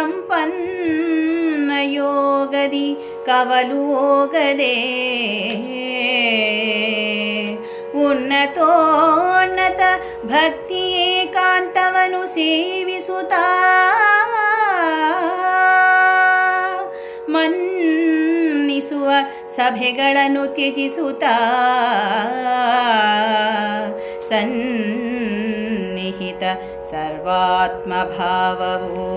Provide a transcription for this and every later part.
ಸಂಪನ್ನ ಯೋಗದಿ ಕವಲು ಹೋಗದೆ ಉನ್ನತೋನ್ನತ ಭಕ್ತಿ ಏಕಾಂತವನು ಸೇವಿಸುತ್ತಾ. ಮನ್ನಿಸುವ ಸಭೆಗಳನ್ನು ತ್ಯಜಿಸುತ್ತಾ. ಸನ್ನಿಹಿತ ಸರ್ವಾತ್ಮ ಭಾವವು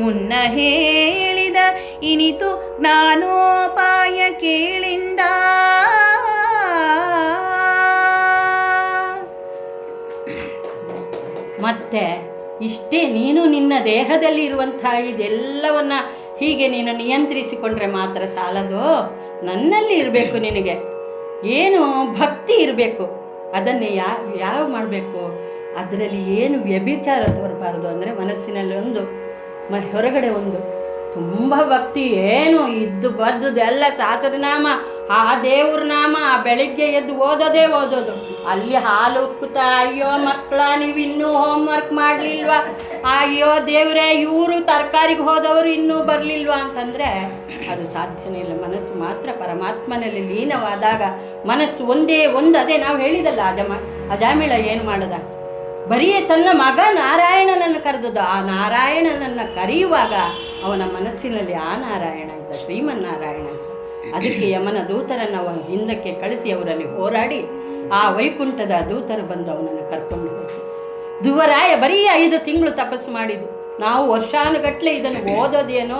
ಮುನ್ನ ಹೇಳಿದ ಇನಿತು ಜ್ಞಾನೋಪಾಯ ಕೇಳಿಂದ. ಮತ್ತೆ ಇಷ್ಟೇ ನೀನು ನಿನ್ನ ದೇಹದಲ್ಲಿ ಇರುವಂತಹ ಇದೆಲ್ಲವನ್ನ ಹೀಗೆ ನೀನು ನಿಯಂತ್ರಿಸಿಕೊಂಡ್ರೆ ಮಾತ್ರ ಸಾಲದು. ನನ್ನಲ್ಲಿ ಇರಬೇಕು ನಿನಗೆ. ಏನು ಭಕ್ತಿ ಇರಬೇಕು. ಅದನ್ನೇ ಯಾ, ಯಾವ ಮಾಡಬೇಕು? ಅದರಲ್ಲಿ ಏನು ವ್ಯಭಿಚಾರ ತೋರಬಾರ್ದು ಅಂದರೆ ಮನಸ್ಸಿನಲ್ಲಿ ಒಂದು ಮ, ಹೊರಗಡೆ ಒಂದು ತುಂಬ ಭಕ್ತಿ, ಏನು ಇದ್ದು ಬದ್ದದೆಲ್ಲ ಶಾಸ್ತ್ರನಾಮ ಆ ದೇವ್ರ ನಾಮ ಬೆಳಿಗ್ಗೆ ಎದ್ದು ಓದೋದೇ ಓದೋದು. ಅಲ್ಲಿ ಹಾಲು ಉಕ್ಕುತ್ತಾ, ಅಯ್ಯೋ ಮಕ್ಕಳ ನೀವು ಇನ್ನೂ ಹೋಮ್ವರ್ಕ್ ಮಾಡಲಿಲ್ವಾ? ಅಯ್ಯೋ ದೇವ್ರೆ, ಇವರು ತರಕಾರಿಗೆ ಹೋದವರು ಇನ್ನೂ ಬರಲಿಲ್ವಾ ಅಂತಂದರೆ, ಅದು ಸಾಧ್ಯನೇ ಇಲ್ಲ. ಮನಸ್ಸು ಮಾತ್ರ ಪರಮಾತ್ಮನಲ್ಲಿ ಲೀನವಾದಾಗ ಮನಸ್ಸು ಒಂದೇ ಒಂದು, ಅದೇ ನಾವು ಹೇಳಿದಲ್ಲ ಅಜಮ ಅಜಾಮಿಳ ಏನು ಮಾಡದ? ಬರೀ ತನ್ನ ಮಗ ನಾರಾಯಣನನ್ನು ಕರೆದದ್ದು. ಆ ನಾರಾಯಣನನ್ನು ಕರೆಯುವಾಗ ಅವನ ಮನಸ್ಸಿನಲ್ಲಿ ಆ ನಾರಾಯಣ ಇದ್ದ ಶ್ರೀಮನ್ನಾರಾಯಣ. ಅದಕ್ಕೆ ಯಮನ ದೂತರನ್ನು ಅವನು ಹಿಂದಕ್ಕೆ ಕಳಿಸಿ ಅವರಲ್ಲಿ ಹೋರಾಡಿ ಆ ವೈಕುಂಠದ ದೂತರು ಬಂದು ಅವನನ್ನು ಕರ್ಕೊಂಡು ಧ್ರುವರಾಯ ಬರೀ ಐದು ತಿಂಗಳು ತಪಸ್ಸು ಮಾಡಿದ್ದು. ನಾವು ವರ್ಷಾನುಗಟ್ಟಲೆ ಇದನ್ನು ಓದೋದೇನೋ,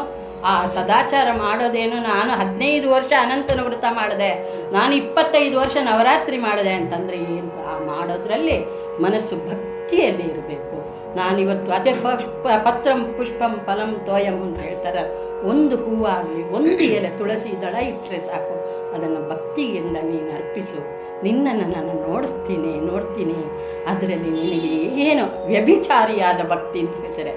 ಆ ಸದಾಚಾರ ಮಾಡೋದೇನೋ, ನಾನು ಹದಿನೈದು ವರ್ಷ ಅನಂತನ ವ್ರತ ಮಾಡಿದೆ, ನಾನು ಇಪ್ಪತ್ತೈದು ವರ್ಷ ನವರಾತ್ರಿ ಮಾಡಿದೆ ಅಂತಂದರೆ ಏನು ಆ ಮಾಡೋದ್ರಲ್ಲಿ ಮನಸ್ಸು ಭಕ್ತಿಯಲ್ಲಿ ಇರಬೇಕು. ನಾನಿವತ್ತು ಅದೇ ಪುಷ್ಪ ಪತ್ರಂ ಪುಷ್ಪಂ ಫಲಂ ತೋಯಂ ಅಂತ ಹೇಳ್ತಾರೆ ಒಂದು ಹೂವಾಗಲಿ ಒಂದು ಎಲೆ, ತುಳಸಿ ದಳ ಇಟ್ಟರೆ ಸಾಕು. ಅದನ್ನು ಭಕ್ತಿಯಿಂದ ನೀನು ಅರ್ಪಿಸು. ನಿನ್ನನ್ನು ನಾನು ನೋಡಿಸ್ತೀನಿ, ನೋಡ್ತೀನಿ. ಅದರಲ್ಲಿ ನಿನಗೆ ಏನು ವ್ಯಭಿಚಾರಿಯಾದ ಭಕ್ತಿ ಅಂತ ಹೇಳ್ತಾರೆ.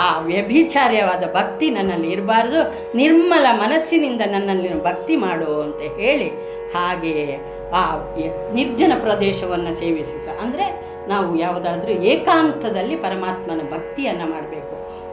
ಆ ವ್ಯಭಿಚಾರ್ಯವಾದ ಭಕ್ತಿ ನನ್ನಲ್ಲಿ ಇರಬಾರ್ದು. ನಿರ್ಮಲ ಮನಸ್ಸಿನಿಂದ ನನ್ನಲ್ಲಿ ಭಕ್ತಿ ಮಾಡು ಅಂತ ಹೇಳಿ ಹಾಗೆ ಆ ನಿರ್ಜನ ಪ್ರದೇಶವನ್ನು ಸೇವಿಸುತ್ತ. ಅಂದರೆ ನಾವು ಯಾವುದಾದ್ರೂ ಏಕಾಂತದಲ್ಲಿ ಪರಮಾತ್ಮನ ಭಕ್ತಿಯನ್ನು ಮಾಡಬೇಕು.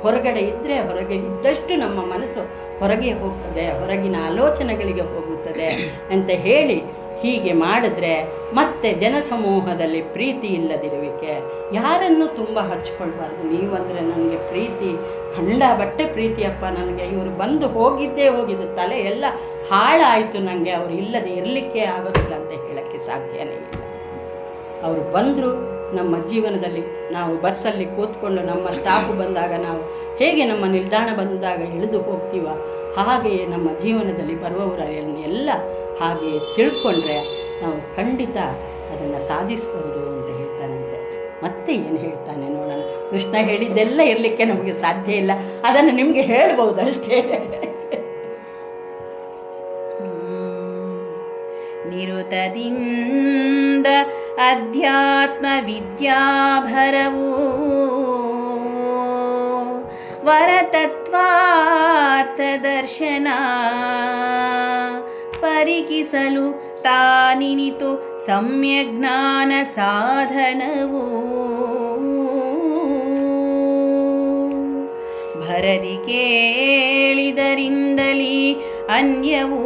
ಹೊರಗಡೆ ಇದ್ದರೆ ಹೊರಗೆ ಇದ್ದಷ್ಟು ನಮ್ಮ ಮನಸ್ಸು ಹೊರಗೆ ಹೋಗ್ತದೆ, ಹೊರಗಿನ ಆಲೋಚನೆಗಳಿಗೆ ಹೋಗುತ್ತದೆ ಅಂತ ಹೇಳಿ ಹೀಗೆ ಮಾಡಿದ್ರೆ ಮತ್ತೆ ಜನಸಮೂಹದಲ್ಲಿ ಪ್ರೀತಿ ಇಲ್ಲದಿರುವಿಕೆ. ಯಾರನ್ನು ತುಂಬ ಹಚ್ಕೊಳ್ಬಾರ್ದು? ನೀವಂದರೆ ನನಗೆ ಪ್ರೀತಿ, ಖಂಡ ಬಟ್ಟೆ ಪ್ರೀತಿಯಪ್ಪ ನನಗೆ. ಇವರು ಬಂದು ಹೋಗಿದ್ದೇ ಹೋಗಿದ್ದು ತಲೆ ಎಲ್ಲ ಹಾಳಾಯಿತು ನನಗೆ ಅವರು ಇಲ್ಲದೆ ಇರಲಿಕ್ಕೆ ಆಗೋದಿಲ್ಲ ಅಂತ ಹೇಳೋಕ್ಕೆ ಸಾಧ್ಯನೇ ಇಲ್ಲ. ಅವರು ಬಂದರು ನಮ್ಮ ಜೀವನದಲ್ಲಿ ನಾವು ಬಸ್ಸಲ್ಲಿ ಕೂತ್ಕೊಂಡು ನಮ್ಮ ಸ್ಟಾಪ್ ಬಂದಾಗ ನಾವು ಹೇಗೆ ನಮ್ಮ ನಿಲ್ದಾಣ ಬಂದಾಗ ಇಳಿದು ಹೋಗ್ತೀವ ಹಾಗೆಯೇ ನಮ್ಮ ಜೀವನದಲ್ಲಿ ಬರುವವರ ಎಲ್ಲ ಹಾಗೆಯೇ ತಿಳ್ಕೊಂಡ್ರೆ ನಾವು ಖಂಡಿತ ಅದನ್ನು ಸಾಧಿಸ್ಬೋದು ಅಂತ ಹೇಳ್ತಾನಂತೆ. ಮತ್ತೆ ಏನು ಹೇಳ್ತಾನೆ ನೋಡೋಣ. ಕೃಷ್ಣ ಹೇಳಿದ್ದೆಲ್ಲ ಇರಲಿಕ್ಕೆ ನಮಗೆ ಸಾಧ್ಯ ಇಲ್ಲ. ಅದನ್ನು ನಿಮಗೆ ಹೇಳ್ಬೋದು ಅಷ್ಟೇ. ನಿರುತದಿಂದ ಅಧ್ಯಾತ್ಮ ವಿದ್ಯಾಭರವು ದರ್ಶನ ಪರಿಕಿಸಲು ತಾನಿನಿತು ಸಮ್ಯಜ್ಞಾನ ಸಾಧನವು. ಭರದಿ ಕೇಳಿದರಿಂದಲೀ ಅನ್ಯವೂ.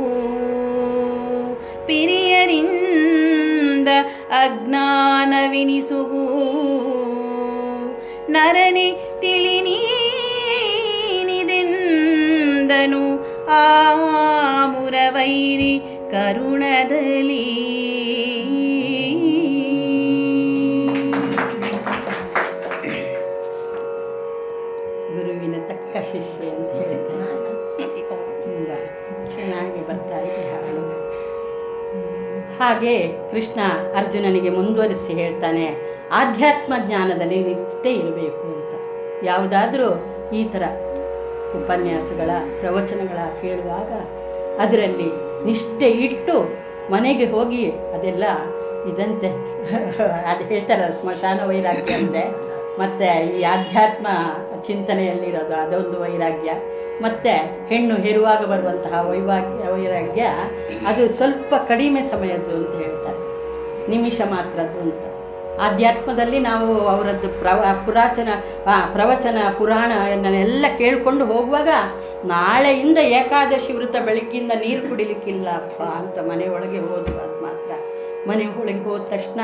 ಪಿರಿಯರಿಂದ ಅಜ್ಞಾನವಿನಿಸುಗೂ. ನರನೆ ತಿಳಿ ನೀನಿದೆಂದನು ಆ ಮುರವೈರಿ ಕರುಣದಲ್ಲಿ ಹಾಗೆ ಕೃಷ್ಣ ಅರ್ಜುನನಿಗೆ ಮುಂದುವರಿಸಿ ಹೇಳ್ತಾನೆ, ಆಧ್ಯಾತ್ಮ ಜ್ಞಾನದಲ್ಲಿ ನಿಷ್ಠೆ ಇರಬೇಕು ಅಂತ. ಯಾವುದಾದ್ರೂ ಈ ಥರ ಉಪನ್ಯಾಸಗಳ ಪ್ರವಚನಗಳ ಕೇಳುವಾಗ ಅದರಲ್ಲಿ ನಿಷ್ಠೆ ಇಟ್ಟು ಮನೆಗೆ ಹೋಗಿ ಅದೆಲ್ಲ ಇದಂತೆ. ಅದು ಹೇಳ್ತಾರಲ್ಲ, ಸ್ಮಶಾನ ವೈರಾಗ್ಯ ಅಂತೆ. ಮತ್ತು ಈ ಆಧ್ಯಾತ್ಮ ಚಿಂತನೆಯಲ್ಲಿರೋದು ಅದೊಂದು ವೈರಾಗ್ಯ. ಮತ್ತು ಹೆಣ್ಣು ಹೆರುವಾಗ ಬರುವಂತಹ ವೈವಾಗ್ಯ, ವೈರಾಗ್ಯ, ಅದು ಸ್ವಲ್ಪ ಕಡಿಮೆ ಸಮಯದ್ದು ಅಂತ ಹೇಳ್ತಾರೆ. ನಿಮಿಷ ಮಾತ್ರದ್ದು ಅಂತ. ಆಧ್ಯಾತ್ಮದಲ್ಲಿ ನಾವು ಅವರದ್ದು ಪ್ರವ, ಪುರಾತನ ಪ್ರವಚನ, ಪುರಾಣ ಎಲ್ಲ ಕೇಳಿಕೊಂಡು ಹೋಗುವಾಗ, ನಾಳೆಯಿಂದ ಏಕಾದಶಿ ವೃತ್ತ ಬೆಳಗ್ಗಿಂದ ನೀರು ಕುಡಿಲಿಕ್ಕಿಲ್ಲಪ್ಪ ಅಂತ ಮನೆಯೊಳಗೆ ಹೋದ್ವು ಅದು ಮಾತ್ರ. ಮನೆ ಒಳಗೆ ಹೋದ ತಕ್ಷಣ,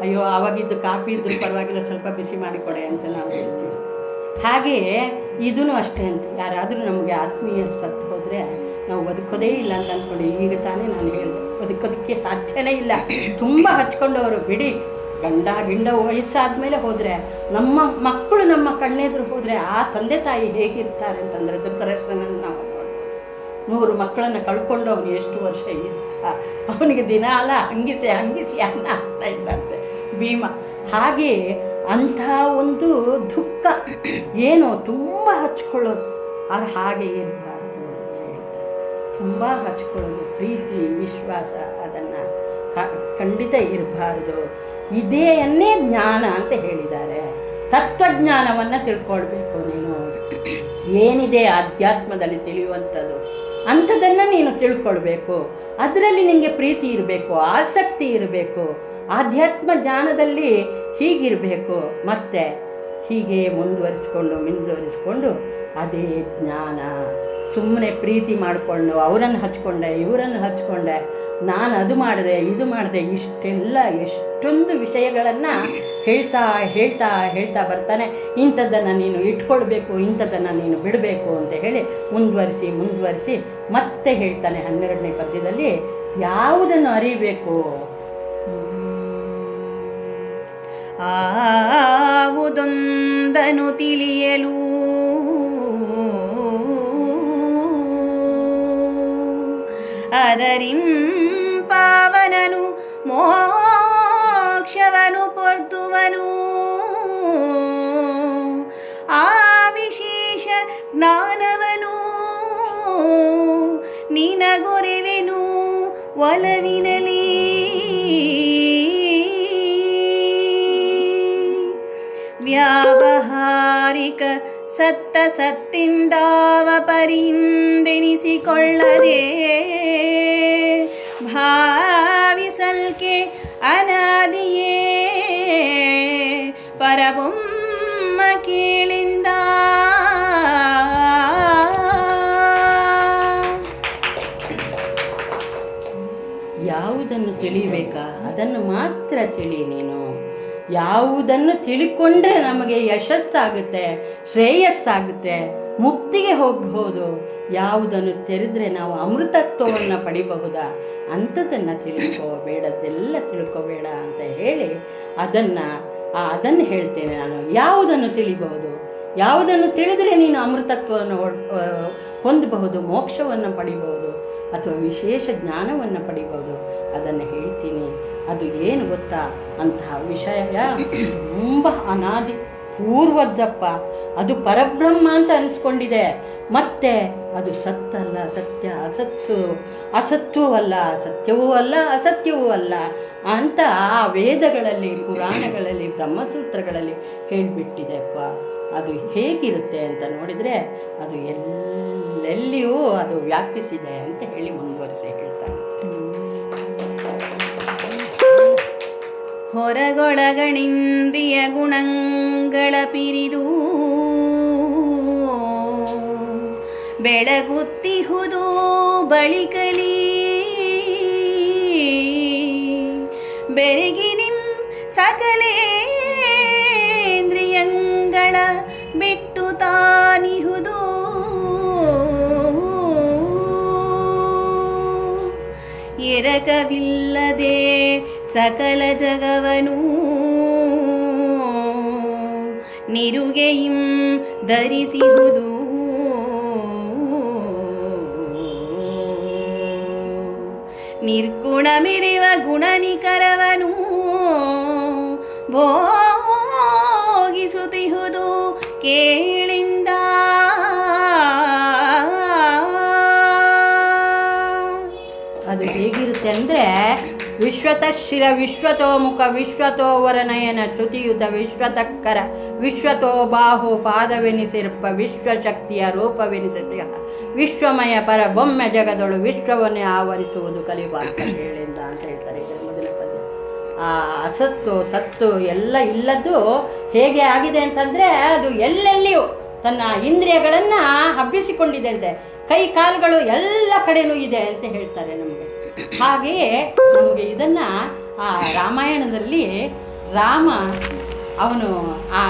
ಅಯ್ಯೋ, ಆವಾಗಿದ್ದು ಕಾಪಿ ಇದ್ರೂ ಪರವಾಗಿಲ್ಲ, ಸ್ವಲ್ಪ ಬಿಸಿ ಮಾಡಿಕೊಡೆ ಅಂತ ನಾವು ಹೇಳ್ತೀವಿ. ಹಾಗೆ ಇದೂ ಅಷ್ಟೇ ಅಂತ. ಯಾರಾದರೂ ನಮಗೆ ಆತ್ಮೀಯ ಸತ್ತು ಹೋದರೆ ನಾವು ಬದುಕೋದೇ ಇಲ್ಲ ಅಂತ ಅಂದ್ಕೊಂಡು ಈಗ ತಾನೇ ನಾನು ಹೇಳಿದೆ, ಬದುಕೋದಕ್ಕೆ ಸಾಧ್ಯನೇ ಇಲ್ಲ. ತುಂಬ ಹಚ್ಕೊಂಡವರು, ಬಿಡಿ, ಗಂಡ, ಗಿಂಡ, ವಯಸ್ಸಾದಮೇಲೆ ಹೋದರೆ, ನಮ್ಮ ಮಕ್ಕಳು ನಮ್ಮ ಕಣ್ಣೆದುರು ಹೋದರೆ ಆ ತಂದೆ ತಾಯಿ ಹೇಗಿರ್ತಾರೆ ಅಂತಂದರೆ ಧೃತರಾಷ್ಟ್ರನನ್ನು ನಾವು ನೂರು ಮಕ್ಕಳನ್ನು ಕಳ್ಕೊಂಡು ಅವನು ಎಷ್ಟು ವರ್ಷ ಇದ್ದ? ಅವನಿಗೆ ದಿನ ಅಲ್ಲ, ಹಂಗಿಸಿ ಹಂಗಿಸಿ ಅನ್ನ ಆಗ್ತಾ ಇದ್ದಂತೆ. ಭೀಮ ಹಾಗೆ ಅಂಥ ಒಂದು ದುಃಖ ಏನು ತುಂಬ ಹಚ್ಕೊಳ್ಳೋದು. ಅದು ಹಾಗೆ ಇರಬಾರ್ದು ಅಂತ ಹೇಳ್ತಾರೆ. ತುಂಬ ಹಚ್ಕೊಳ್ಳೋದು, ಪ್ರೀತಿ, ವಿಶ್ವಾಸ ಅದನ್ನು ಖಂಡಿತ ಇರಬಾರ್ದು. ಇದೇಯನ್ನೇ ಜ್ಞಾನ ಅಂತ ಹೇಳಿದ್ದಾರೆ. ತತ್ವಜ್ಞಾನವನ್ನು ತಿಳ್ಕೊಳ್ಬೇಕು ನೀನು. ಏನಿದೆ ಆಧ್ಯಾತ್ಮದಲ್ಲಿ ತಿಳಿಯುವಂಥದ್ದು? ಅಂಥದ್ದನ್ನು ನೀನು ತಿಳ್ಕೊಳ್ಬೇಕು. ಅದರಲ್ಲಿ ನಿನಗೆ ಪ್ರೀತಿ ಇರಬೇಕು, ಆಸಕ್ತಿ ಇರಬೇಕು. ಆಧ್ಯಾತ್ಮ ಜ್ಞಾನದಲ್ಲಿ ಹೀಗಿರಬೇಕು. ಮತ್ತೆ ಹೀಗೆ ಮುಂದುವರಿಸ್ಕೊಂಡು ಮುಂದುವರಿಸ್ಕೊಂಡು ಅದೇ ಜ್ಞಾನ. ಸುಮ್ಮನೆ ಪ್ರೀತಿ ಮಾಡಿಕೊಂಡು, ಅವರನ್ನು ಹಚ್ಕೊಂಡೆ, ಇವರನ್ನು ಹಚ್ಕೊಂಡೆ, ನಾನು ಅದು ಮಾಡಿದೆ, ಇದು ಮಾಡಿದೆ, ಇಷ್ಟೆಲ್ಲ, ಎಷ್ಟೊಂದು ವಿಷಯಗಳನ್ನು ಹೇಳ್ತಾ ಹೇಳ್ತಾ ಹೇಳ್ತಾ ಬರ್ತಾನೆ. ಇಂಥದ್ದನ್ನು ನೀನು ಇಟ್ಕೊಳ್ಬೇಕು, ಇಂಥದ್ದನ್ನು ನೀನು ಬಿಡಬೇಕು ಅಂತ ಹೇಳಿ ಮುಂದುವರಿಸಿ ಮುಂದುವರಿಸಿ ಮತ್ತೆ ಹೇಳ್ತಾನೆ ಹನ್ನೆರಡನೇ ಪದ್ಯದಲ್ಲಿ, ಯಾವುದನ್ನು ಅರಿಬೇಕು? ಆವುದೊಂದನು ತಿಳಿಯಲು. ಅದರಿಂಪಾವನನು ಮೋಕ್ಷವನು ಪೊರ್ತುವನು ಆ ವಿಶೇಷ ಜ್ಞಾನವನು ನಿನಗೊರೆವೆನು ಒಲವಿನಲಿ. ವ್ಯಾವಹಾರಿಕ ಸತ್ತ ಸತ್ತಿಂದಾವ ಪರಿಂದೆನಿಸಿಕೊಳ್ಳದೆ. ಭಾವಿಸಲ್ಕೆ ಅನಾದಿಯೇ. ಪರಬೊಮ್ಮ ಕೇಳಿಂದ. ಯಾವುದನ್ನು ತಿಳಿಬೇಕಾ? ಅದನ್ನು ಮಾತ್ರ ತಿಳಿ ನೀನು ಯಾವುದನ್ನು ತಿಳ್ಕೊಂಡ್ರೆ ನಮಗೆ ಯಶಸ್ಸಾಗುತ್ತೆ, ಶ್ರೇಯಸ್ಸಾಗುತ್ತೆ, ಮುಕ್ತಿಗೆ ಹೋಗಬಹುದು. ಯಾವುದನ್ನು ತೆರೆದ್ರೆ ನಾವು ಅಮೃತತ್ವವನ್ನು ಪಡಿಬಹುದಾ? ಅಂಥದ್ದನ್ನು ತಿಳ್ಕೋಬೇಡದ್ದೆಲ್ಲ ತಿಳ್ಕೋಬೇಡ ಅಂತ ಹೇಳಿ ಅದನ್ನು ಅದನ್ನು ಹೇಳ್ತೇನೆ ನಾನು. ಯಾವುದನ್ನು ತಿಳಿಬಹುದು? ಯಾವುದನ್ನು ತಿಳಿದರೆ ನೀನು ಅಮೃತತ್ವವನ್ನು ಹೊಂದಬಹುದು, ಮೋಕ್ಷವನ್ನು ಪಡಿಬಹುದು ಅಥವಾ ವಿಶೇಷ ಜ್ಞಾನವನ್ನು ಪಡಿಬಹುದು? ಅದನ್ನು ಹೇಳ್ತೀನಿ. ಅದು ಏನು ಗೊತ್ತಾ? ಅಂತಹ ವಿಷಯ ತುಂಬ ಅನಾದಿ ಪೂರ್ವದ್ದಪ್ಪ. ಅದು ಪರಬ್ರಹ್ಮ ಅಂತ ಅನಿಸ್ಕೊಂಡಿದೆ. ಮತ್ತೆ ಅದು ಸತ್ತಲ್ಲ, ಸತ್ಯ ಅಸತ್ತು. ಅಸತ್ತೂ ಅಲ್ಲ, ಸತ್ಯವೂ ಅಲ್ಲ, ಅಸತ್ಯವೂ ಅಲ್ಲ ಅಂತ ಆ ವೇದಗಳಲ್ಲಿ, ಪುರಾಣಗಳಲ್ಲಿ, ಬ್ರಹ್ಮಸೂತ್ರಗಳಲ್ಲಿ ಹೇಳಿಬಿಟ್ಟಿದೆಪ್ಪ. ಅದು ಹೇಗಿರುತ್ತೆ ಅಂತ ನೋಡಿದರೆ ಅದು ಎಲ್ಲೆಲ್ಲಿಯೂ ಅದು ವ್ಯಾಪಿಸಿದೆ ಅಂತ ಹೇಳಿ ಮುಂದುವರಿಸಿ ಹೇಳ್ತಾನೆ ಹೊರಗೊಳಗಣಿಂದ್ರಿಯ ಗುಣಗಳ ಪಿರಿದು. ಬೆಳಗುತ್ತಿಹುದು ಬಳಿಕಲಿ. ಬೆರಗಿನಿಂ ಸಕಲೇಂದ್ರಿಯಂಗಳ ಬಿಟ್ಟು ತಾನಿಹುದು. ಎರಕವಿಲ್ಲದೆ ಸಕಲ ಜಗವನು ನಿರುಗೆಯಿಂ ಧರಿಸಿಹುದು. ನಿರ್ಗುಣ ಮೆರೆವ ಗುಣನಿಕರವನು ಭೋಗಿಸುತ್ತಿಹುದು ಕೇಳಿಂದ ವಿಶ್ವತಶಿರ ವಿಶ್ವತೋಮುಖ, ವಿಶ್ವತೋವರನಯನ ಶ್ರುತಿಯುತ ವಿಶ್ವತಕ್ಕರ ವಿಶ್ವತೋ ಬಾಹು ಪಾದವೆನಿಸಿರ್ಪ, ವಿಶ್ವಶಕ್ತಿಯ ರೂಪವೆನಿಸುತ್ತ ವಿಶ್ವಮಯ ಪರ ಬೊಮ್ಮೆ ಜಗದೊಳು ವಿಶ್ವವನ್ನೇ ಆವರಿಸುವುದು ಕಲಿಬಾರ ಹೇಳಿಂದ ಅಂತ ಹೇಳ್ತಾರೆ ಮೊದಲ ಪದ ಆ ಅಸತ್ತು, ಸತ್ತು ಎಲ್ಲ ಇಲ್ಲದ್ದು ಹೇಗೆ ಆಗಿದೆ ಅಂತಂದರೆ ಅದು ಎಲ್ಲೆಲ್ಲಿಯೂ ತನ್ನ ಇಂದ್ರಿಯಗಳನ್ನು ಹಬ್ಬಿಸಿಕೊಂಡಿದೆ ಅಂತೆ. ಕೈ ಕಾಲುಗಳು ಎಲ್ಲ ಕಡೆನೂ ಇದೆ ಅಂತ ಹೇಳ್ತಾರೆ ನಮಗೆ ಹಾಗೆಯೇ ನಮಗೆ ಇದನ್ನು ಆ ರಾಮಾಯಣದಲ್ಲಿ ರಾಮ ಅವನು ಆ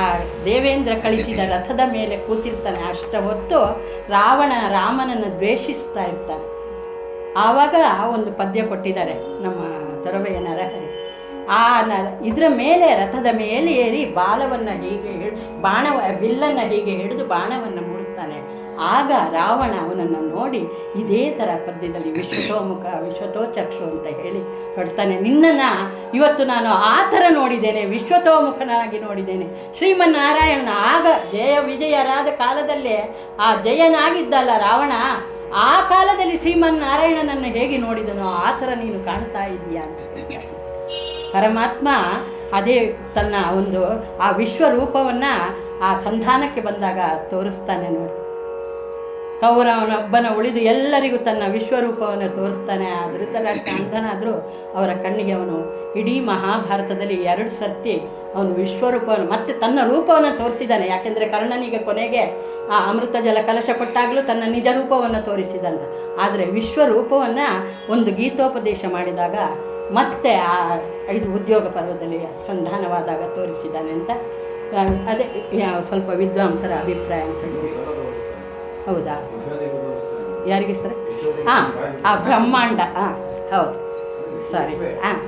ದೇವೇಂದ್ರ ಕಳಿಸಿದ ರಥದ ಮೇಲೆ ಕೂತಿರ್ತಾನೆ. ಅಷ್ಟ ಹೊತ್ತು ರಾವಣ ರಾಮನನ್ನು ದ್ವೇಷಿಸ್ತಾ ಇರ್ತಾನೆ. ಆವಾಗ ಒಂದು ಪದ್ಯ ಕೊಟ್ಟಿದ್ದಾರೆ ನಮ್ಮ ತೊರವೆಯ ನರಹರಿ. ಆ ನ ಇದರ ಮೇಲೆ ರಥದ ಮೇಲೆ ಏರಿ ಬಾಲವನ್ನು ಹೀಗೆ ಹಿಡ್ ಬಾಣ ಬಿಲ್ಲನ್ನು ಹೀಗೆ ಹಿಡಿದು ಬಾಣವನ್ನು ಮುಡುತ್ತಾನೆ ಆಗ ರಾವಣ ಅವನನ್ನು ನೋಡಿ, ಇದೇ ಥರ ಪದ್ಯದಲ್ಲಿ ವಿಶ್ವತೋಮುಖ, ವಿಶ್ವತೋಚಕ್ಷು ಅಂತ ಹೇಳಿ ಹೊಡ್ತಾನೆ ನಿನ್ನನ್ನು ಇವತ್ತು ನಾನು ಆ ಥರ ನೋಡಿದ್ದೇನೆ, ವಿಶ್ವತೋಮುಖನಾಗಿ ನೋಡಿದ್ದೇನೆ. ಶ್ರೀಮನ್ನಾರಾಯಣನ ಆಗ ಜಯ ವಿಜಯರಾದ ಕಾಲದಲ್ಲೇ ಆ ಜಯನಾಗಿದ್ದಲ್ಲ ರಾವಣ, ಆ ಕಾಲದಲ್ಲಿ ಶ್ರೀಮನ್ನಾರಾಯಣನನ್ನು ಹೇಗೆ ನೋಡಿದನೋ ಆ ಥರ ನೀನು ಕಾಣ್ತಾ ಇದ್ದೀಯಾ ಪರಮಾತ್ಮ ಅದೇ ತನ್ನ ಒಂದು ಆ ವಿಶ್ವರೂಪವನ್ನು ಆ ಸಂಧಾನಕ್ಕೆ ಬಂದಾಗ ತೋರಿಸ್ತಾನೆ ನೋಡಿ. ಕೌರವನೊಬ್ಬನ ಉಳಿದು ಎಲ್ಲರಿಗೂ ತನ್ನ ವಿಶ್ವರೂಪವನ್ನು ತೋರಿಸ್ತಾನೆ. ಆ ಧೃತರಾಷ್ಟ್ರ ಅಂತನಾದರೂ ಅವರ ಕಣ್ಣಿಗೆ ಅವನು ಇಡೀ ಮಹಾಭಾರತದಲ್ಲಿ ಎರಡು ಸರ್ತಿ ಅವನು ವಿಶ್ವರೂಪವನ್ನು ಮತ್ತೆ ತನ್ನ ರೂಪವನ್ನು ತೋರಿಸಿದ್ದಾನೆ. ಯಾಕೆಂದರೆ ಕರ್ಣನಿಗೆ ಕೊನೆಗೆ ಆ ಅಮೃತ ಜಲ ಕಲಶ ಕೊಟ್ಟಾಗಲೂ ತನ್ನ ನಿಜ ರೂಪವನ್ನು ತೋರಿಸಿದಂತ. ಆದರೆ ವಿಶ್ವರೂಪವನ್ನು ಒಂದು ಗೀತೋಪದೇಶ ಮಾಡಿದಾಗ ಮತ್ತೆ ಆ ಇದು ಉದ್ಯೋಗ ಪರ್ವದಲ್ಲಿ ಸಂಧಾನವಾದಾಗ ತೋರಿಸಿದ್ದಾನೆ ಅಂತ. ಅದೇ ಸ್ವಲ್ಪ ವಿದ್ವಾಂಸರ ಅಭಿಪ್ರಾಯ ಅಂತ ಹೇಳ್ತೀವಿ. ಹೌದಾ? ಯಾರಿಗೆ ಸರ್? ಹಾಂ ಆ ಬ್ರಹ್ಮಾಂಡ. ಹಾಂ ಹೌದು. ಸಾರಿ. ಹಾಂ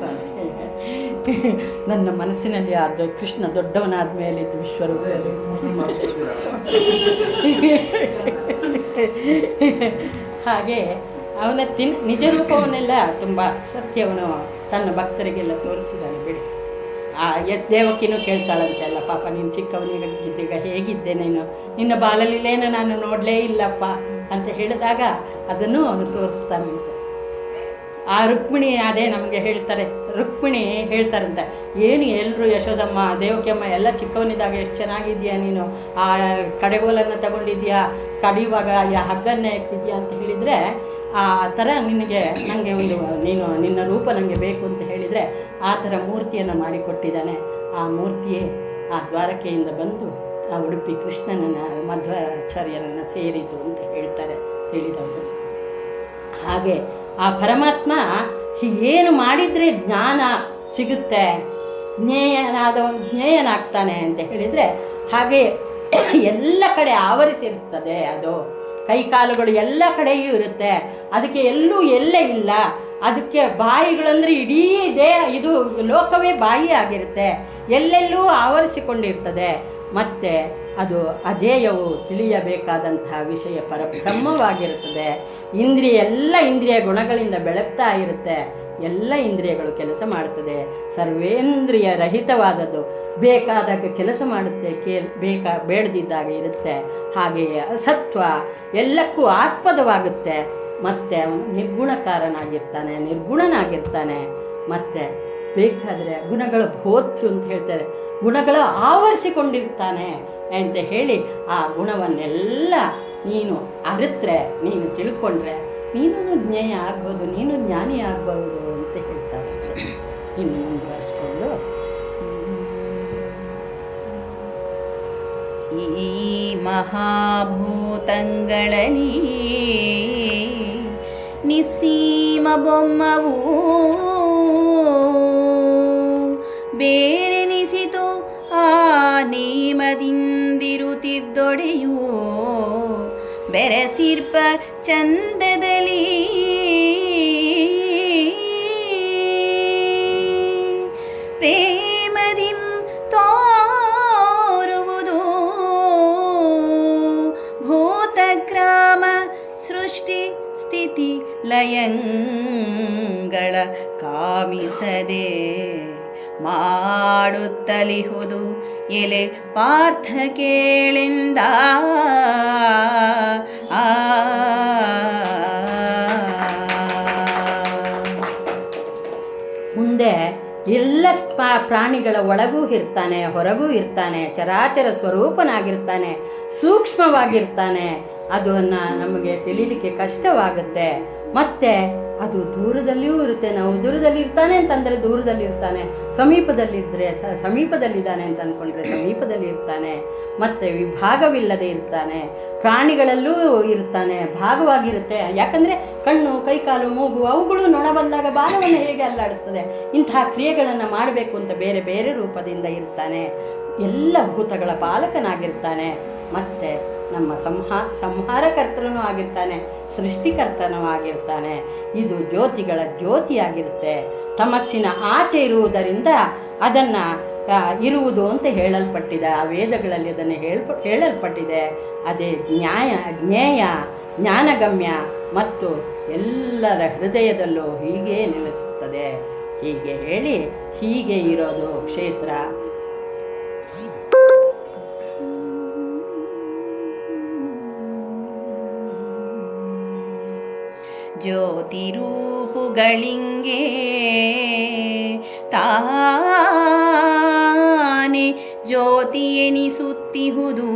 ಸಾರಿ. ನನ್ನ ಮನಸ್ಸಿನಲ್ಲಿ ಆದ ಕೃಷ್ಣ ದೊಡ್ಡವನಾದ ಮೇಲೆ ಇದ್ದು ವಿಶ್ವರೂಪದಲ್ಲಿ ಹಾಗೆ ಅವನ ತಿನ್ ನಿಜ ರೂಪವನ್ನೆಲ್ಲ ತುಂಬ ಸತ್ಯವನು ತನ್ನ ಭಕ್ತರಿಗೆಲ್ಲ ತೋರಿಸಿದ್ದಾನೆ ಬಿಡಿ. ಆ ಎತ್ ದೇವಕಿನೂ ಕೇಳ್ತಾಳಂತೆ ಅಲ್ಲ ಪಾಪ ನೀನು ಚಿಕ್ಕವನಿಗಿದ್ದೀಗ ಹೇಗಿದ್ದೆ ನೀನು? ನಿನ್ನ ಬಾಲಲೀಲೇನ ನಾನು ನೋಡಲೇ ಇಲ್ಲಪ್ಪ ಅಂತ ಹೇಳಿದಾಗ ಅದನ್ನು ಅವನು ತೋರಿಸ್ತಾನಂತೆ ಆ ರುಕ್ಮಿಣಿ ಅದೇ ನಮಗೆ ಹೇಳ್ತಾರೆ. ರುಕ್ಮಿಣಿ ಹೇಳ್ತಾರಂತೆ, ಏನು ಎಲ್ಲರೂ ಯಶೋದಮ್ಮ, ದೇವಕಿಯಮ್ಮ, ಎಲ್ಲ ಚಿಕ್ಕವನಿದ್ದಾಗ ಎಷ್ಟು ಚೆನ್ನಾಗಿದ್ಯಾ ನೀನು? ಆ ಕಡೆಗೋಲನ್ನು ತಗೊಂಡಿದ್ಯಾ? ಕಡಿಯುವಾಗ ಯಾ ಹಗ್ಗನ್ನೇ ಇಟ್ಟಿದ್ಯಾ ಅಂತ ಹೇಳಿದರೆ, ಆ ಥರ ನಿನಗೆ ನನಗೆ ಒಂದು, ನೀನು ನಿನ್ನ ರೂಪ ನನಗೆ ಬೇಕು ಅಂತ ಹೇಳಿದರೆ ಆ ಥರ ಮೂರ್ತಿಯನ್ನು ಮಾಡಿಕೊಟ್ಟಿದ್ದಾನೆ. ಆ ಮೂರ್ತಿಯೇ ಆ ದ್ವಾರಕೆಯಿಂದ ಬಂದು ಆ ಉಡುಪಿ ಕೃಷ್ಣನನ್ನ ಮಧ್ವಾಚಾರ್ಯರನ್ನು ಸೇರಿದ್ದು ಅಂತ ಹೇಳ್ತಾರೆ ತಿಳಿದವರು. ಹಾಗೆ ಆ ಪರಮಾತ್ಮ ಏನು ಮಾಡಿದರೆ ಜ್ಞಾನ ಸಿಗುತ್ತೆ ಜ್ಞೇಯನಾದ ಜ್ಞೇಯನಾಗ್ತಾನೆ ಅಂತ ಹೇಳಿದರೆ ಹಾಗೆ ಎಲ್ಲ ಕಡೆ ಆವರಿಸಿರುತ್ತದೆ ಅದು. ಕೈಕಾಲುಗಳು ಎಲ್ಲ ಕಡೆಯೂ ಇರುತ್ತೆ. ಅದಕ್ಕೆ ಎಲ್ಲೂ ಎಲ್ಲೇ ಇಲ್ಲ. ಅದಕ್ಕೆ ಬಾಯಿಗಳಂದ್ರೆ ಇಡೀ ದೇಹ, ಇದು ಲೋಕವೇ ಬಾಯಿ ಆಗಿರುತ್ತೆ. ಎಲ್ಲೆಲ್ಲೂ ಆವರಿಸಿಕೊಂಡಿರ್ತದೆ. ಮತ್ತೆ ಅದು ಅಜೇಯವು ತಿಳಿಯಬೇಕಾದಂತಹ ವಿಷಯ ಪರಬ್ರಹ್ಮವಾಗಿರುತ್ತದೆ. ಇಂದ್ರಿಯ ಎಲ್ಲ ಇಂದ್ರಿಯ ಗುಣಗಳಿಂದ ಬೆಳಗ್ತಾ ಇರುತ್ತೆ. ಎಲ್ಲ ಇಂದ್ರಿಯಗಳು ಕೆಲಸ ಮಾಡುತ್ತದೆ ಸರ್ವೇಂದ್ರಿಯ ರಹಿತವಾದದ್ದು. ಬೇಕಾದಾಗ ಕೆಲಸ ಮಾಡುತ್ತೆ ಕೇಲ್ ಬೇಕಾ, ಬೇಡದಿದ್ದಾಗ ಇರುತ್ತೆ. ಹಾಗೆಯೇ ಅಸತ್ವ ಎಲ್ಲಕ್ಕೂ ಆಸ್ಪದವಾಗುತ್ತೆ. ಮತ್ತು ಅವನು ನಿರ್ಗುಣಕಾರನಾಗಿರ್ತಾನೆ, ನಿರ್ಗುಣನಾಗಿರ್ತಾನೆ. ಮತ್ತು ಬೇಕಾದರೆ ಗುಣಗಳ ಭೋತೃ ಅಂತ ಹೇಳ್ತಾರೆ. ಗುಣಗಳ ಆವರಿಸಿಕೊಂಡಿರ್ತಾನೆ ಅಂತ ಹೇಳಿ ಆ ಗುಣವನ್ನೆಲ್ಲ ನೀನು ಅರಿತ್ರೆ, ನೀನು ತಿಳ್ಕೊಂಡ್ರೆ ನೀನು ಜ್ಞೇಯ ಆಗ್ಬೋದು, ನೀನು ಜ್ಞಾನಿ ಆಗ್ಬೋದು ಅಂತ ಹೇಳ್ತಾರೆ. ಇನ್ನು ಮುಂದುವರಿಸ್ಕೊಂಡು ಈ ಮಹಾಭೂತಗಳಲ್ಲಿ ನಿಸ್ಸೀಮ ಬೊಮ್ಮವು ಬೇರೆನಿಸಿತು ಆ ನೇಮದಿಂದಿರುತ್ತಿದ್ದೊಡೆಯೂ ಬೆರೆಸಿರ್ಪ ಚಂದದಲ್ಲಿ. ಪ್ರೇಮದಿಂ ತೋರುವುದು ಭೂತಗ್ರಾಮ ಸೃಷ್ಟಿ ಸ್ಥಿತಿ ಲಯಂಗಳ ಕಾಮಿಸದೆ ಮಾಡುತ್ತಲಿಹುದು. ಎಲೆ ಪಾರ್ಥ ಕೇಳಿಂದ. ಆ. ಮುಂದೆ ಎಲ್ಲ ಪ್ರಾಣಿಗಳ ಒಳಗೂ ಇರ್ತಾನೆ, ಹೊರಗೂ ಇರ್ತಾನೆ, ಚರಾಚರ ಸ್ವರೂಪನಾಗಿರ್ತಾನೆ, ಸೂಕ್ಷ್ಮವಾಗಿರ್ತಾನೆ ಅದನ್ನು ನಮಗೆ ತಿಳಿಲಿಕ್ಕೆ ಕಷ್ಟವಾಗುತ್ತೆ. ಮತ್ತೆ ಅದು ದೂರದಲ್ಲಿಯೂ ಇರುತ್ತೆ. ನಾವು ದೂರದಲ್ಲಿ ಇರ್ತಾನೆ ಅಂತಂದರೆ ದೂರದಲ್ಲಿ ಇರ್ತಾನೆ. ಸಮೀಪದಲ್ಲಿದ್ದರೆ ಸಮೀಪದಲ್ಲಿದ್ದಾನೆ ಅಂತ ಅಂದ್ಕೊಂಡ್ರೆ ಸಮೀಪದಲ್ಲಿ ಇರ್ತಾನೆ. ಮತ್ತು ವಿಭಾಗವಿಲ್ಲದೆ ಇರ್ತಾನೆ. ಪ್ರಾಣಿಗಳಲ್ಲೂ ಇರ್ತಾನೆ. ಭಾಗವಾಗಿರುತ್ತೆ. ಯಾಕಂದರೆ ಕಣ್ಣು, ಕೈಕಾಲು, ಮೂಗು ಅವುಗಳು ನೊಣ ಬಂದಾಗ ಬಾಲವನ್ನು ಹೇಗೆ ಅಲ್ಲಾಡಿಸ್ತದೆ? ಇಂತಹ ಕ್ರಿಯೆಗಳನ್ನು ಮಾಡಬೇಕು ಅಂತ ಬೇರೆ ಬೇರೆ ರೂಪದಿಂದ ಇರ್ತಾನೆ. ಎಲ್ಲ ಭೂತಗಳ ಪಾಲಕನಾಗಿರ್ತಾನೆ. ಮತ್ತು ನಮ್ಮ ಸಂಹಾ, ಸಂಹಾರಕರ್ತನೂ ಆಗಿರ್ತಾನೆ, ಸೃಷ್ಟಿಕರ್ತನೂ ಆಗಿರ್ತಾನೆ. ಇದು ಜ್ಯೋತಿಗಳ ಜ್ಯೋತಿಯಾಗಿರುತ್ತೆ. ತಮಸ್ಸಿನ ಆಚೆ ಇರುವುದರಿಂದ ಅದನ್ನು ಇರುವುದು ಅಂತ ಹೇಳಲ್ಪಟ್ಟಿದೆ. ಆ ವೇದಗಳಲ್ಲಿ ಅದನ್ನು ಹೇಳ್ಪ, ಹೇಳಲ್ಪಟ್ಟಿದೆ. ಅದೇ ನ್ಯಾಯ, ಜ್ಞೇಯ, ಜ್ಞಾನಗಮ್ಯ ಮತ್ತು ಎಲ್ಲರ ಹೃದಯದಲ್ಲೂ ಹೀಗೆ ನೆಲೆಸುತ್ತದೆ. ಹೀಗೆ ಹೇಳಿ ಹೀಗೆ ಇರೋದು ಕ್ಷೇತ್ರ. ಜ್ಯೋತಿರೂಪುಗಳಿಂಗೆ ತಾನೆ ಜ್ಯೋತಿ ಎನಿಸುತ್ತಿಹುದು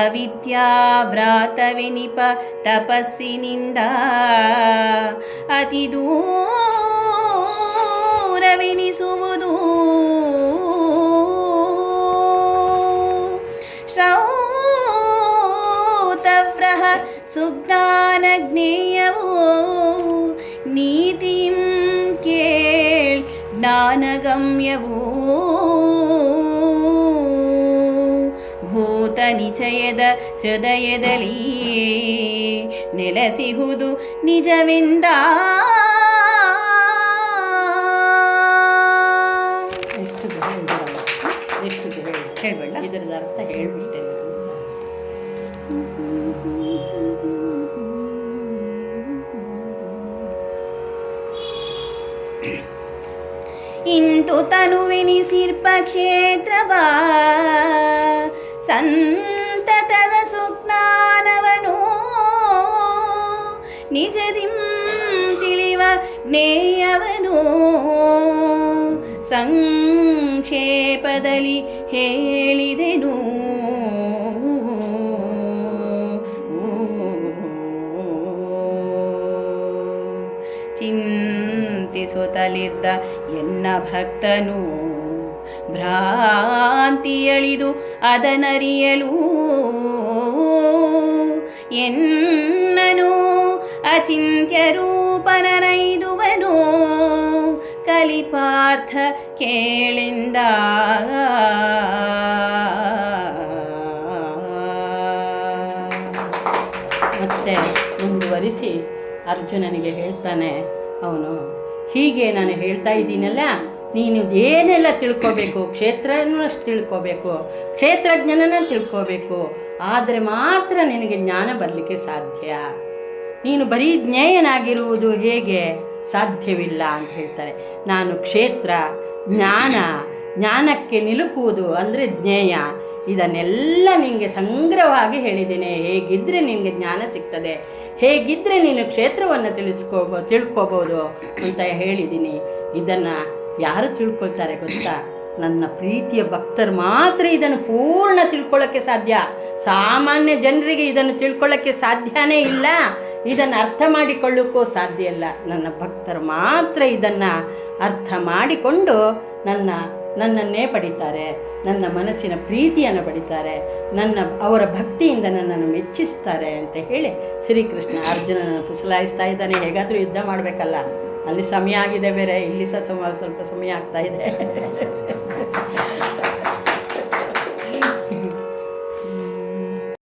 ಅವಿದ್ಯಾವ್ರಾತವೆನಿಪ ತಪಸ್ಸಿನಿಂದ ಅತಿ ದೂರವೆನಿಸುವುದು. ಶ್ರೌತವ್ರಹ ಸುಜ್ಞಾನಜ್ಞೇಯವೋ. ನೀತಿಂ ಕೇಳ್ ಜ್ಞಾನಗಮ್ಯವೋ. ಭೂತ ನಿಚಯದ ಹೃದಯದಲ್ಲಿ ನೆಲೆಸಿಹುದು ನಿಜವೆಂದ? ಎಷ್ಟು? ಹೇಳ್ಬೇಡ. ಇದರದ ಅರ್ಥ ಹೇಳ್ಬಿಟ್ಟೆ. ತನುವೆನಿಸಿರ್ಪ ಕ್ಷೇತ್ರವ ಸಂತತದ ಸುಜ್ಞಾನವನು ನಿಜದಿಂ ತಿಳಿವ ಜ್ಞೇಯವನು ಸಂಕ್ಷೇಪದಲ್ಲಿ ಹೇಳಿದೆನು. ಚಿಂತಿಸುತ್ತಲಿದ್ದ ಎನ್ನ ಭಕ್ತನು ಭ್ರಾಂತಿಯಳಿದು ಅದನರಿಯಲು ಎನ್ನನು ಅಚಿಂತ್ಯ ರೂಪನನೈದುವನು ಕಲಿಪಾರ್ಥ ಕೇಳಿಂದ. ಮತ್ತೆ ಮುಂದುವರಿಸಿ ಅರ್ಜುನನಿಗೆ ಹೇಳ್ತಾನೆ, ಅವನು ಹೀಗೆ ನಾನು ಹೇಳ್ತಾ ಇದ್ದೀನಲ್ಲ, ನೀನು ಏನೆಲ್ಲ ತಿಳ್ಕೋಬೇಕು? ಕ್ಷೇತ್ರನ ತಿಳ್ಕೋಬೇಕು. ಕ್ಷೇತ್ರಜ್ಞನನ್ನ ತಿಳ್ಕೋಬೇಕು. ಆದರೆ ಮಾತ್ರ ನಿನಗೆ ಜ್ಞಾನ ಬರಲಿಕ್ಕೆ ಸಾಧ್ಯ. ನೀನು ಬರೀ ಜ್ಞೇಯನಾಗಿರುವುದು ಹೇಗೆ? ಸಾಧ್ಯವಿಲ್ಲ ಅಂತ ಹೇಳ್ತಾರೆ. ನಾನು ಕ್ಷೇತ್ರ, ಜ್ಞಾನ, ಜ್ಞಾನಕ್ಕೆ ನಿಲುಕುವುದು ಅಂದರೆ ಜ್ಞೇಯ. ಇದನ್ನೆಲ್ಲ ನಿನಗೆ ಸಂಗ್ರಹವಾಗಿ ಹೇಳಿದ್ದೇನೆ. ಹೇಗಿದ್ದರೆ ನಿನಗೆ ಜ್ಞಾನ ಸಿಗ್ತದೆ? ಹೇಗಿದ್ದರೆ ನೀನು ಕ್ಷೇತ್ರವನ್ನು ತಿಳಿಸ್ಕೋಬೋ, ತಿಳ್ಕೋಬೋದು ಅಂತ ಹೇಳಿದ್ದೀನಿ. ಇದನ್ನು ಯಾರು ತಿಳ್ಕೊಳ್ತಾರೆ ಗೊತ್ತಾ? ನನ್ನ ಪ್ರೀತಿಯ ಭಕ್ತರು ಮಾತ್ರ ಇದನ್ನು ಪೂರ್ಣ ತಿಳ್ಕೊಳ್ಳೋಕ್ಕೆ ಸಾಧ್ಯ. ಸಾಮಾನ್ಯ ಜನರಿಗೆ ಇದನ್ನು ತಿಳ್ಕೊಳ್ಳೋಕ್ಕೆ ಸಾಧ್ಯನೇ ಇಲ್ಲ. ಇದನ್ನು ಅರ್ಥ ಮಾಡಿಕೊಳ್ಳೋಕ್ಕೂ ಸಾಧ್ಯ ಇಲ್ಲ. ನನ್ನ ಭಕ್ತರು ಮಾತ್ರ ಇದನ್ನು ಅರ್ಥ ಮಾಡಿಕೊಂಡು ನನ್ನ ನನ್ನನ್ನೇ ಪಡಿತಾರೆ, ನನ್ನ ಮನಸ್ಸಿನ ಪ್ರೀತಿಯನ್ನು ಪಡಿತಾರೆ, ನನ್ನ, ಅವರ ಭಕ್ತಿಯಿಂದ ನನ್ನನ್ನು ಮೆಚ್ಚಿಸ್ತಾರೆ ಅಂತ ಹೇಳಿ ಶ್ರೀಕೃಷ್ಣ ಅರ್ಜುನನನ್ನು ಪುಸಲಾಯಿಸ್ತಾ ಇದ್ದಾನೆ. ಹೇಗಾದರೂ ಯುದ್ಧ ಮಾಡಬೇಕಲ್ಲ. ಅಲ್ಲಿ ಸಮಯ ಆಗಿದೆ ಬೇರೆ, ಇಲ್ಲಿ ಸಹ ಸ್ವಲ್ಪ ಸಮಯ ಆಗ್ತಾ ಇದೆ.